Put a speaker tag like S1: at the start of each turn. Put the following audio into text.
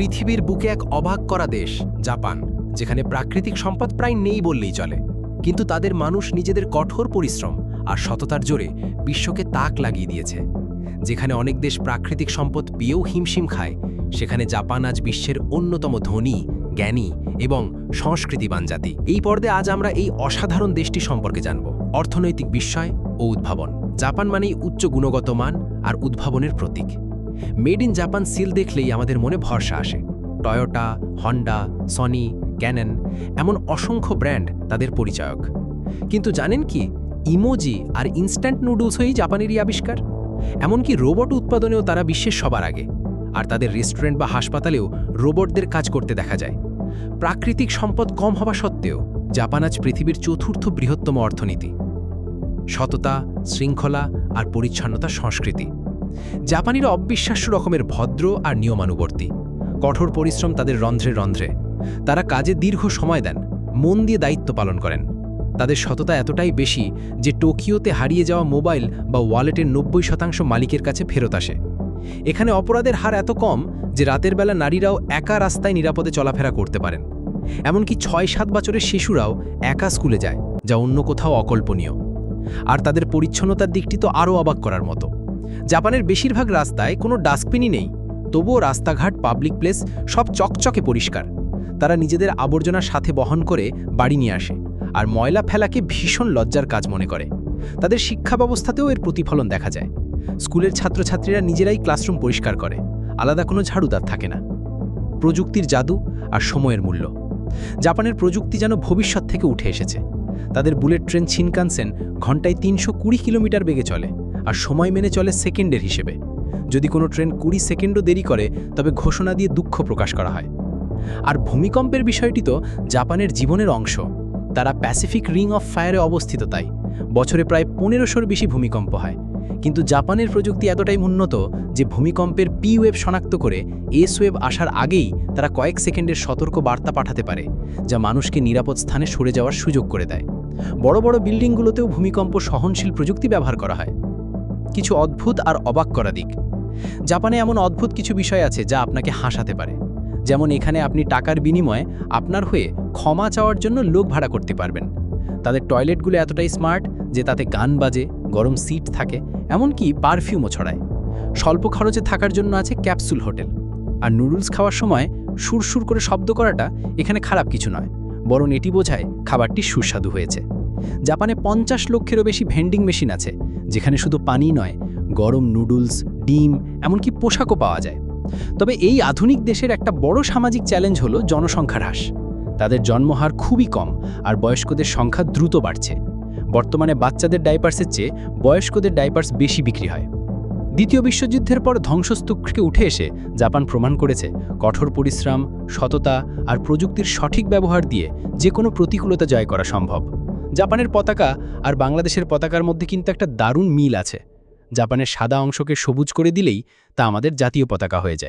S1: পৃথিবীর বুকে এক অবাক করা দেশ, জাপান, যেখানে প্রাকৃতিক সম্পদ প্রায় নেই বললেই চলে। কিন্তু তাদের মানুষ নিজেদের কঠোর পরিশ্রম আর সততার জোরে বিশ্বকে তাক লাগিয়ে দিয়েছে। যেখানে অনেক দেশ প্রাকৃতিক সম্পদ পেয়েও হিমশিম খায়, সেখানে জাপান আজ বিশ্বের অন্যতম ধনী, জ্ঞানী এবং সংস্কৃতিবান জাতি। এই পর্দে আজ আমরা এই অসাধারণ দেশটি সম্পর্কে জানব। অর্থনৈতিক বিস্ময় ও উদ্ভাবন। জাপান মানেই উচ্চ গুণগত মান আর উদ্ভাবনের প্রতীক। মেড ইন জাপান সিল দেখলেই আমাদের মনে ভরসা আসে। টয়োটা, হন্ডা, সনি, ক্যানন এমন অসংখ্য ব্র্যান্ড তাদের পরিচায়ক। কিন্তু জানেন কি, ইমোজি আর ইনস্ট্যান্ট নুডলস হয়েই জাপানেরই আবিষ্কার? এমনকি রোবট উৎপাদনেও তারা বিশ্বের সবার আগে। আর তাদের রেস্টুরেন্ট বা হাসপাতালেও রোবটদের কাজ করতে দেখা যায়। প্রাকৃতিক সম্পদ কম হওয়া সত্ত্বেও জাপান আজ পৃথিবীর চতুর্থ বৃহত্তম অর্থনীতি। সততা, শৃঙ্খলা আর পরিচ্ছন্নতা সংস্কৃতি। জাপানিরা অবিশ্বাস্য রকমের ভদ্র আর নিয়মানুবর্তী। কঠোর পরিশ্রম তাদের রন্ধ্রে রন্ধ্রে। তারা কাজে দীর্ঘ সময় দেন, মন দিয়ে দায়িত্ব পালন করেন। তাদের সততা এতটাই বেশি যে টোকিওতে হারিয়ে যাওয়া মোবাইল বা ওয়ালেটের নব্বই শতাংশ মালিকের কাছে ফেরত আসে। এখানে অপরাধের হার এত কম যে রাতের বেলা নারীরাও একা রাস্তায় নিরাপদে চলাফেরা করতে পারেন। এমনকি ছয় সাত বছরের শিশুরাও একা স্কুলে যায়, যা অন্য কোথাও অকল্পনীয়। আর তাদের পরিচ্ছন্নতার দিকটি তো আরও অবাক করার মতো। জাপানের বেশিরভাগ রাস্তায় কোনো ডাস্টবিনই নেই, তবুও রাস্তাঘাট, পাবলিক প্লেস সব চকচকে পরিষ্কার। তারা নিজেদের আবর্জনা সাথে বহন করে বাড়ি নিয়ে আসে আর ময়লা ফেলাকে ভীষণ লজ্জার কাজ মনে করে। তাদের শিক্ষা ব্যবস্থাতেও এর প্রতিফলন দেখা যায়। স্কুলের ছাত্রছাত্রীরা নিজেরাই ক্লাসরুম পরিষ্কার করে, আলাদা কোনো ঝাড়ুদার থাকে না। প্রযুক্তির জাদু আর সময়ের মূল্য। জাপানের প্রযুক্তি যেন ভবিষ্যৎ থেকে উঠে এসেছে। তাদের বুলেট ট্রেন ছিনকানসেন ঘন্টায় তিনশো কুড়ি কিলোমিটার বেগে চলে। আর সময় মেনে চলে সেকেন্ডের হিসেবে। যদি কোনো ট্রেন কুড়ি সেকেন্ডও দেরি করে, তবে ঘোষণা দিয়ে দুঃখ প্রকাশ করা হয়। আর ভূমিকম্পের বিষয়টি তো জাপানের জীবনের অংশ। তারা প্যাসিফিক রিং অফ ফায়ারে অবস্থিত তাই। বছরে প্রায় পনেরোশোর বেশি ভূমিকম্প হয়। কিন্তু জাপানের প্রযুক্তি এতটাই উন্নত যে ভূমিকম্পের পি ওয়েভ শনাক্ত করে এস ওয়েভ আসার আগেই তারা কয়েক সেকেন্ডের সতর্ক বার্তা পাঠাতে পারে, যা মানুষকে নিরাপদ স্থানে সরে যাওয়ার সুযোগ করে দেয়। বড় বড় বিল্ডিংগুলোতেও ভূমিকম্প সহনশীল প্রযুক্তি ব্যবহার করা হয়। কিছু অদ্ভুত আর অবাক করা দিক। জাপানে এমন অদ্ভুত কিছু বিষয় আছে যা আপনাকে হাসাতে পারে। যেমন এখানে আপনি টাকার বিনিময়ে আপনার হয়ে ক্ষমা চাওয়ার জন্য লোক ভাড়া করতে পারবেন। তাদের টয়লেটগুলো এতটাই স্মার্ট যে তাতে গান বাজে, গরম সিট থাকে, এমনকি পারফিউমও ছড়ায়। স্বল্প খরচে থাকার জন্য আছে ক্যাপসুল হোটেল। আর নুডলস খাওয়ার সময় সুরসুর করে শব্দ করাটা এখানে খারাপ কিছু নয়, বরং এটি বোঝায় খাবারটি সুস্বাদু হয়েছে। জাপানে পঞ্চাশ লক্ষেরও বেশি ভেন্ডিং মেশিন আছে, যেখানে শুধু পানি নয়, গরম নুডলস, ডিম, এমনকি পোশাকও পাওয়া যায়। তবে এই আধুনিক দেশের একটা বড় সামাজিক চ্যালেঞ্জ হলো জনসংখ্যার হ্রাস। তাদের জন্মহার খুবই কম আর বয়স্কদের সংখ্যা দ্রুত বাড়ছে। বর্তমানে বাচ্চাদের ডাইপার্সের চেয়ে বয়স্কদের ডাইপার্স বেশি বিক্রি হয়। দ্বিতীয় বিশ্বযুদ্ধের পর ধ্বংসস্তূপকে উঠে এসে জাপান প্রমাণ করেছে কঠোর পরিশ্রম, সততা আর প্রযুক্তির সঠিক ব্যবহার দিয়ে যে কোনো প্রতিকূলতা জয় করা সম্ভব। জাপানের পতাকা আর বাংলাদেশের পতাকার মধ্যে কিন্তু একটা দারুণ মিল আছে। জাপানের সাদা অংশকে সবুজ করে দিলেই তা আমাদের জাতীয় পতাকা হয়ে যায়।